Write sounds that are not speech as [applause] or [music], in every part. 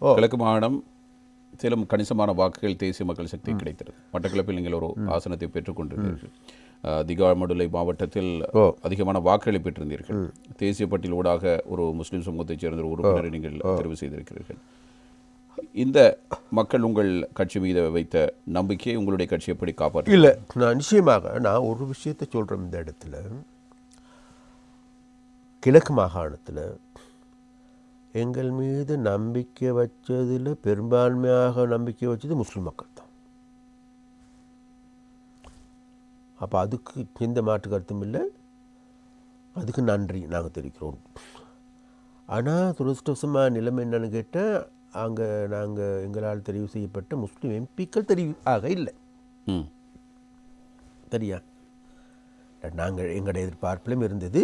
கிழக்கு மாகாணம் சில கணிசமான வாக்குகள் தேசிய மக்கள் சக்தி கிடைத்தது மட்டக்களப்பில் நீங்கள் ஒரு ஆசனத்தை பெற்றுக்கொண்டிருந்தீர்கள். திகாமடுலை மாவட்டத்தில் அதிகமான வாக்குகளை பெற்றிருந்தீர்கள். தேசிய பட்டியல் ஊடாக ஒரு முஸ்லிம் சமூகத்தைச் சேர்ந்த ஒரு உறுப்பினரை நீங்கள் தெரிவு செய்திருக்கிறீர்கள். இந்த மக்கள் உங்கள் கட்சி மீது வைத்த நம்பிக்கையை உங்களுடைய கட்சி எப்படி காப்பாற்று இல்லை நான் நிச்சயமாக நான் ஒரு விஷயத்தை சொல்கிறேன் இந்த இடத்துல. கிழக்கு மாகாணத்தில் எங்கள் மீது நம்பிக்கை வச்சதில் பெரும்பான்மையாக நம்பிக்கை வச்சது முஸ்லிம் மக்கள் தான். அப்போ அதுக்கு எந்த மாற்று கருத்தும் இல்லை. அதுக்கு நன்றி நாங்கள் தெரிவிக்கிறோம். ஆனால் துரதிருஷ்டவசமாக நிலைமை என்னன்னு கேட்டால் அங்கே நாங்கள் எங்களால் தெரிவு செய்யப்பட்ட முஸ்லீம் எம்பிக்கள் தெரிவு ஆக இல்லை. ம். சரியா நாங்கள் எங்களுடைய எதிர்பார்ப்பிலும் இருந்தது.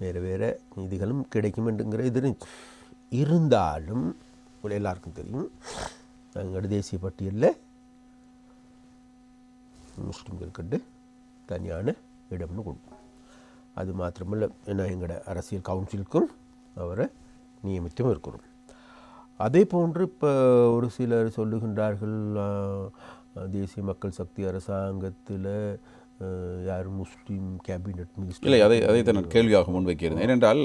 வேறு வேறு நிதிகளும் கிடைக்கும் என்றுங்கிற இது இருந்தாலும் உங்களை எல்லாருக்கும் தெரியும் எங்களோட தேசிய பட்டியலில் முஸ்லீம்களுக்கு தனியான இடம்னு கொடுக்கும் அது மாத்திரமல்ல என்ன எங்களோட அரசியல் கவுன்சிலுக்கும் அவரை நியமித்தும் இருக்கிறோம். அதே போன்று இப்போ ஒரு சிலர் சொல்லுகின்றார்கள் தேசிய மக்கள் சக்தி அரசாங்கத்தில் யார் முஸ்லீம் கேபினட் மினிஸ்டர் இல்லை அதை அதை தான் நான் கேள்வியாக முன்வைக்கிறேன் ஏனென்றால்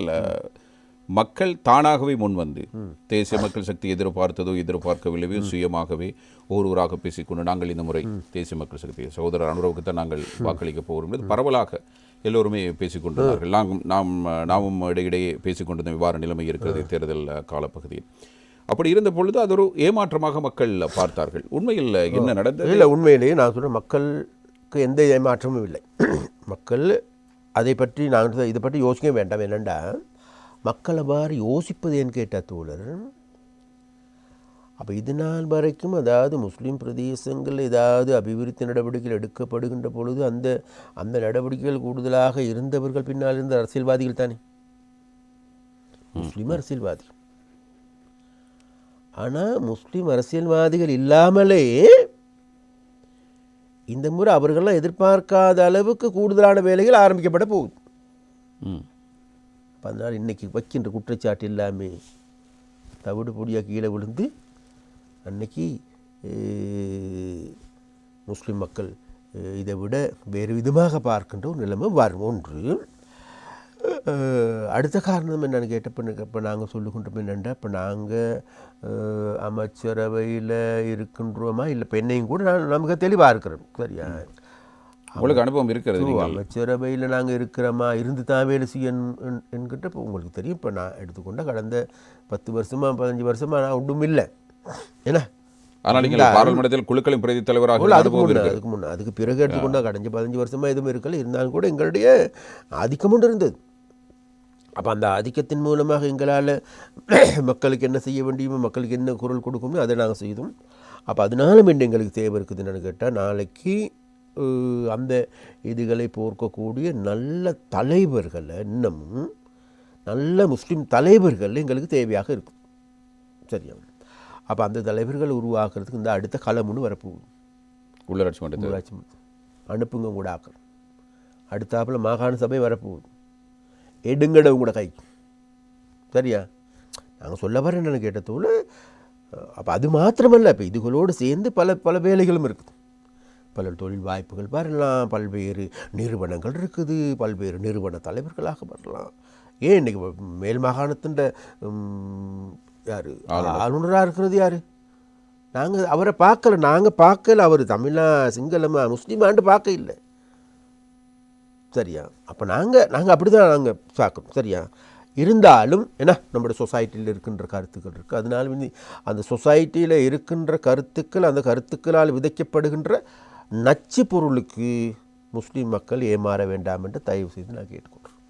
மக்கள் தானாகவே முன்வந்து தேசிய மக்கள் சக்தி எதிர்பார்த்ததோ எதிர்பார்க்கவில்லையோ சுயமாகவே ஒருவராக பேசிக்கொண்டு நாங்கள் இந்த முறை தேசிய மக்கள் சக்தி சகோதரர் அனுரவுக்கு தான் நாங்கள் வாக்களிக்க போகிறோம் பரவலாக எல்லோருமே பேசிக்கொண்டிருந்தார்கள். நாம் நாம் நாமும் இடையிடையே பேசிக்கொண்டிருந்த விவார நிலைமை இருக்கிறது தேர்தல் காலப்பகுதியில். அப்படி இருந்த பொழுது அது ஒரு ஏமாற்றமாக மக்கள் பார்த்தார்கள். உண்மையில் என்ன நடந்தது? இல்லை உண்மையிலேயே நான் சொல்கிறேன் மக்களுக்கு எந்த ஏமாற்றமும் இல்லை. மக்கள் அதை பற்றி நான் இதை பற்றி யோசிக்க வேண்டாம். என்னென்னா மக்களை மாதிரி யோசிப்பது ஏன்னு கேட்ட தோழர்? அப்போ இது நாள் வரைக்கும் அதாவது முஸ்லீம் பிரதேசங்கள் ஏதாவது அபிவிருத்தி நடவடிக்கைகள் எடுக்கப்படுகின்ற பொழுது அந்த அந்த நடவடிக்கைகள் கூடுதலாக இருந்தவர்கள் பின்னால் இருந்த அரசியல்வாதிகள் தானே? முஸ்லீம் அரசியல்வாதி. ஆனால் முஸ்லீம் அரசியல்வாதிகள் இல்லாமலே இந்த முறை அவர்கள்லாம் எதிர்பார்க்காத அளவுக்கு கூடுதலான வேலைகள் ஆரம்பிக்கப்பட போகுது. அப்ப அதனால் இன்னைக்கு வைக்கின்ற குற்றச்சாட்டு எல்லாமே தவிடு பொடியாக கீழே விழுந்து அன்னைக்கு முஸ்லிம் மக்கள் இதை விட வேறு விதமாக பார்க்கின்ற ஒரு நிலைமை வரும். ஒன்று அடுத்த காரணம் என்னன்னு கேட்டப்ப இப்போ நாங்கள் சொல்லுகின்றோம் என்னென்னா இப்போ நாங்கள் அமைச்சரவையில் இருக்கின்றோமா இல்லை பெண்ணையும் கூட நான் நமக்கு தெளிவாக இருக்கிறோம் சரியா? உங்களுக்கு அனுபவம் இருக்கிறது அமைச்சரவையில் நாங்கள் இருக்கிறோமா இருந்து தான் வேலை செய்ய என்கிட்ட இப்போ உங்களுக்கு தெரியும் இப்போ நான் எடுத்துக்கொண்ட கடந்த பத்து வருஷமா பதினஞ்சு வருஷமா நான் ஒன்றும் இல்லை. என்ன ஆனால் நீங்கள் பாராளுமன்றத்தில் குழுக்களின் பிரதி தலைவராக அதுக்கு முன்னே அதுக்கு முன்னே அதுக்கு பிறகு எடுத்துக்கொண்டா கடந்த பதினஞ்சு வருஷமா எதுவும் இருக்கல இருந்தாலும் கூட எங்களுடைய ஆதிக்கம் ஒன்று இருந்தது. அப்போ அந்த ஆதிக்கத்தின் மூலமாக எங்களால் [clears throat] மக்களுக்கு என்ன செய்ய வேண்டியுமோ மக்களுக்கு என்ன குரல் கொடுக்கணுமோ அதை நாங்கள் செய்தோம். அப்போ அதனால மீண்டும் எங்களுக்கு தேவை இருக்குது என்னன்னு கேட்டால் நாளைக்கு அந்த இதுகளை போர்க்கக்கூடிய நல்ல தலைவர்கள் இன்னமும் நல்ல முஸ்லீம் தலைவர்கள் எங்களுக்கு தேவையாக இருக்கும். சரியா? அப்போ அந்த தலைவர்கள் உருவாக்குறதுக்கு இந்த அடுத்த களம்னு வரப்போகுது. உள்ளாட்சி ஊராட்சி மன்றம். அனுப்புங்க உங்களோட ஆக்கள் அடுத்தாப்புல மாகாண சபை வரப்போகுது. எடுங்கட உங்களோட கை. சரியா? நாங்கள் சொல்ல வர என்னென்னு கேட்டதோடு அப்போ அது மாத்திரமல்ல இப்போ இதுகளோடு சேர்ந்து பல பல வேலைகளும் இருக்குது. பல தொழில் வாய்ப்புகள் வரலாம் பல்வேறு நிறுவனங்கள் இருக்குது பல்வேறு நிறுவன தலைவர்களாக வரலாம். ஏன் இன்னைக்கு மேல் மாகாணத்தின் யார்? ஆளுநராக இருக்கிறது யார்? நாங்கள் அவரை பார்க்கல நாங்கள் பார்க்கல அவர் தமிழா சிங்களமா முஸ்லீமாண்டு பார்க்க இல்லை. சரியா? அப்போ நாங்கள் நாங்கள் அப்படி தான் நாங்கள் பார்க்குறோம். சரியா? இருந்தாலும் என்ன நம்முடைய சொசைட்டியில் இருக்கின்ற கருத்துக்கள் இருக்குது அதனால வந்து அந்த சொசைட்டியில் இருக்கின்ற கருத்துக்கள் அந்த கருத்துக்களால் விதைக்கப்படுகின்ற நச்சு பொருளுக்கு முஸ்லீம் மக்கள் ஏமாற வேண்டாம் என்று தயவு செய்து நான் கேட்டுக்கொள்கிறேன்.